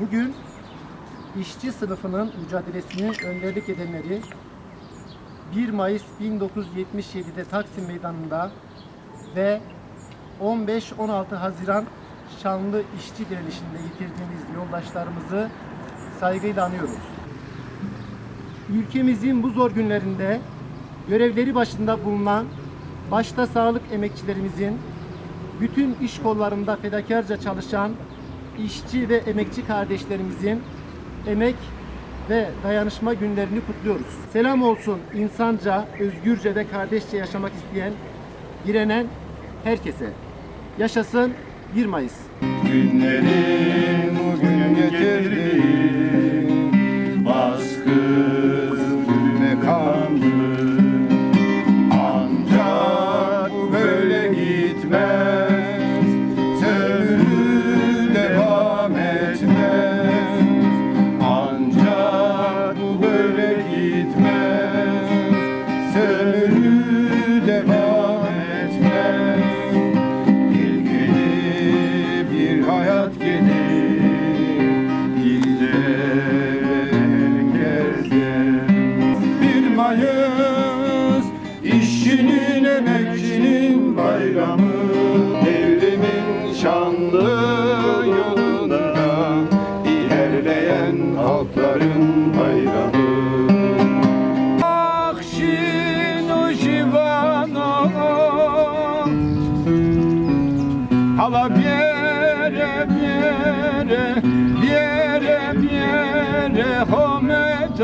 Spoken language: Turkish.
Bugün işçi sınıfının mücadelesini önderlik edenleri 1 Mayıs 1977'de Taksim Meydanı'nda ve 15-16 Haziran Şanlı İşçi Direnişi'nde yitirdiğimiz yoldaşlarımızı saygıyla anıyoruz. Ülkemizin bu zor günlerinde görevleri başında bulunan başta sağlık emekçilerimizin, bütün iş kollarında fedakarca çalışan işçi ve emekçi kardeşlerimizin emek ve dayanışma günlerini kutluyoruz. Selam olsun insanca, özgürce ve kardeşçe yaşamak isteyen, direnen herkese. Yaşasın 1 Mayıs. Günlerin bugün getirdi Baskı zulme kandı Ancak bu böyle gitmez hayat gelir Bir Mayıs işçinin emekçinin bayramı Devrimin şanlı yolunda ilerleyen halkların bayramı. Akşin Jivano yere yere yere yere homet